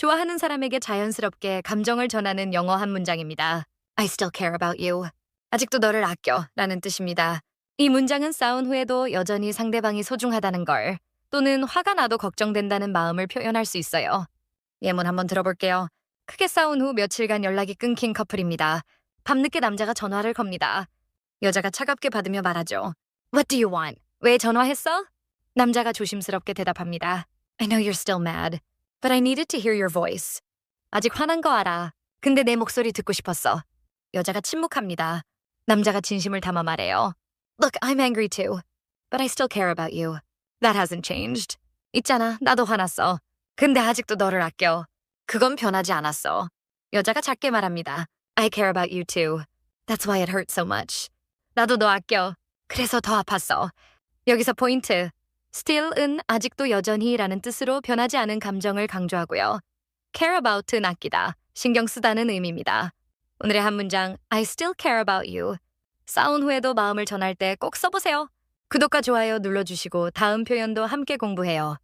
좋아하는 사람에게 자연스럽게 감정을 전하는 영어 한 문장입니다. I still care about you. 아직도 너를 아껴 라는 뜻입니다. 이 문장은 싸운 후에도 여전히 상대방이 소중하다는 걸 또는 화가 나도 걱정된다는 마음을 표현할 수 있어요. 예문 한번 들어볼게요. 크게 싸운 후 며칠간 연락이 끊긴 커플입니다. 밤늦게 남자가 전화를 겁니다. 여자가 차갑게 받으며 말하죠. What do you want? 왜 전화했어? 남자가 조심스럽게 대답합니다. I know you're still mad, but I needed to hear your voice. 아직 화난 거 알아. 근데 내 목소리 듣고 싶었어. 여자가 침묵합니다. 남자가 진심을 담아 말해요. Look, I'm angry too, but I still care about you. That hasn't changed. 있잖아, 나도 화났어. 근데 아직도 너를 아껴. 그건 변하지 않았어. 여자가 작게 말합니다. I care about you too. That's why it hurts so much. 나도 너 아껴. 그래서 더 아팠어. 여기서 포인트. Still은 아직도 여전히라는 뜻으로 변하지 않은 감정을 강조하고요. care about은 아끼다, 신경 쓰다는 의미입니다. 오늘의 한 문장 I still care about you. 싸운 후에도 마음을 전할 때 꼭 써보세요. 구독과 좋아요 눌러주시고 다음 표현도 함께 공부해요.